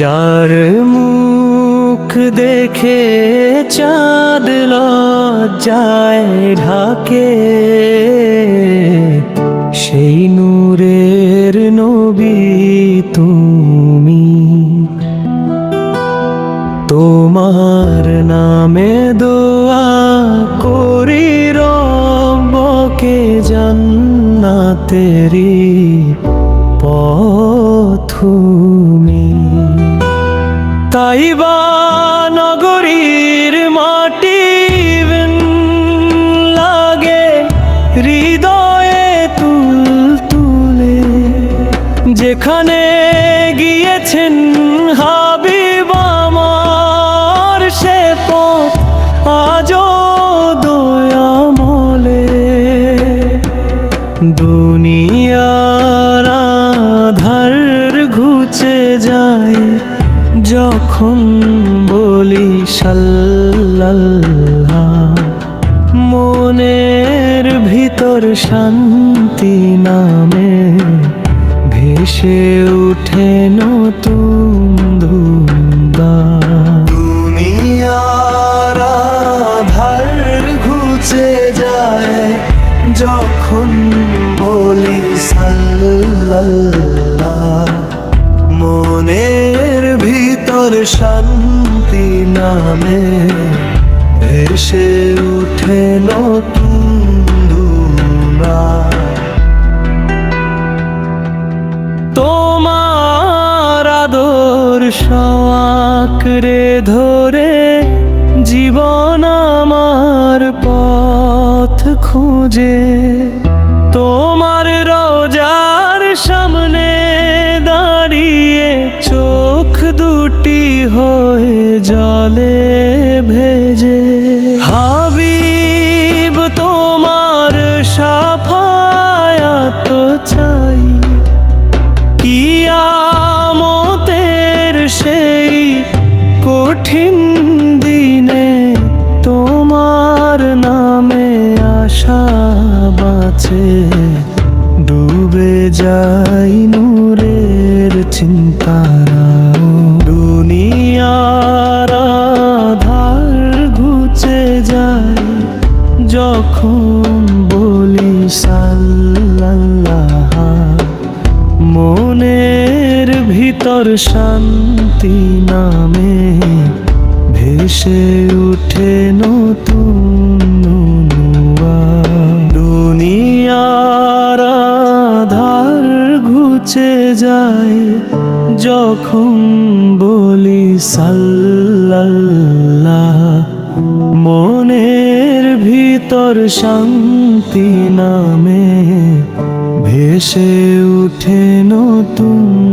যার মুখ দেখে চাঁদ লজ্জায় ঢাকে, সেই নূরের নবী তুমি। তোমার নামে দোয়া করি রব্বকে জান্নাতেরি পথুমি তাইবা নগরীর মাটি লাগে, হৃদয়ে তুল তুলে। যেখানে গিয়েছেন হাবিব আমার সে পথ, আজও দয়ামলে। দুনিয়ার যখন বলি সাল্লাল্লাহ, মনের ভিতর শান্তি নামে ভেসে উঠে নতুন ধুন্দা ঘুচে যায় যখন বলি সাল্লাল্লাহ। ভিতর শান্তি নামে ভেসে উঠে নতুন তোমার আদর্শ আঁকড়ে ধরে জীবন আমার পথ খুঁজে। হয়ে জলে ভেজে। হাবিব, তোমার সাফায়াত চাই। কিয়ামতের সেই কঠিন দিনে তোমার নামে আশা বাঁচে। যখন বলি সাল্লাল্লাহ, মনের ভিতর শান্তি নামে ভেসে উঠে নতুন নুয়া। দুনিয়ার আধার ঘুচে যায় যখন বলি সাল্লাল্লাহ ভিতর শান্তি নামে ভেসে উঠে নতুন